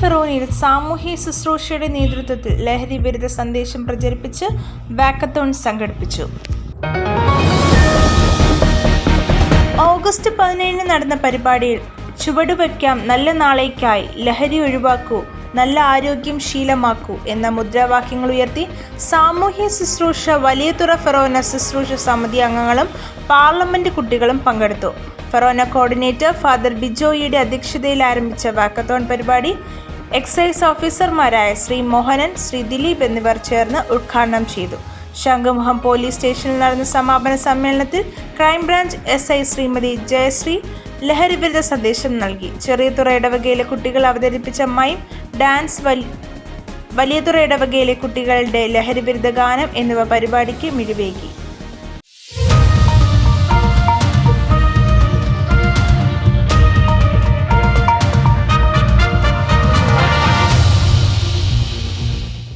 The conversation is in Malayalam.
ഫെറോനിൽ സാമൂഹ്യ ശുശ്രൂഷയുടെ നേതൃത്വത്തിൽ ലഹരി വിരുദ്ധ സന്ദേശം പ്രചരിപ്പിച്ച് വാക്കത്തോൺ സംഘടിപ്പിച്ചു. ഓഗസ്റ്റ് പതിനേഴിന് നടന്ന പരിപാടിയിൽ ചുവടുവയ്ക്കാം നല്ല നാളേക്കായി ലഹരി ഒഴിവാക്കൂ നല്ല ആരോഗ്യം ശീലമാക്കൂ എന്ന മുദ്രാവാക്യങ്ങൾ ഉയർത്തി സാമൂഹ്യ ശുശ്രൂഷ വലിയ തുറ ഫെറോന ശുശ്രൂഷ സമിതി അംഗങ്ങളും പാർലമെന്റ് കുട്ടികളും പങ്കെടുത്തു. ഫെറോന കോർഡിനേറ്റർ ഫാദർ ബിജോയിയുടെ അധ്യക്ഷതയിൽ ആരംഭിച്ച വാക്കത്തോൺ പരിപാടി എക്സൈസ് ഓഫീസർമാരായ ശ്രീ മോഹനൻ ശ്രീ ദിലീപ് എന്നിവർ ചേർന്ന് ഉദ്ഘാടനം ചെയ്തു. ശംഖുമുഖം പോലീസ് സ്റ്റേഷനിൽ നടന്ന സമാപന സമ്മേളനത്തിൽ crime branch S I Shrimati Jayashree ലഹരി വിരുദ്ധ സന്ദേശം നൽകി. ചെറിയതുറ ഇടവകയിലെ കുട്ടികൾ അവതരിപ്പിച്ച മൈം ഡാൻസ് വലി വലിയതുറ ഇടവകയിലെ കുട്ടികളുടെ ലഹരി വിരുദ്ധ ഗാനം എന്നിവ പരിപാടിക്ക് മിഴിവേകി.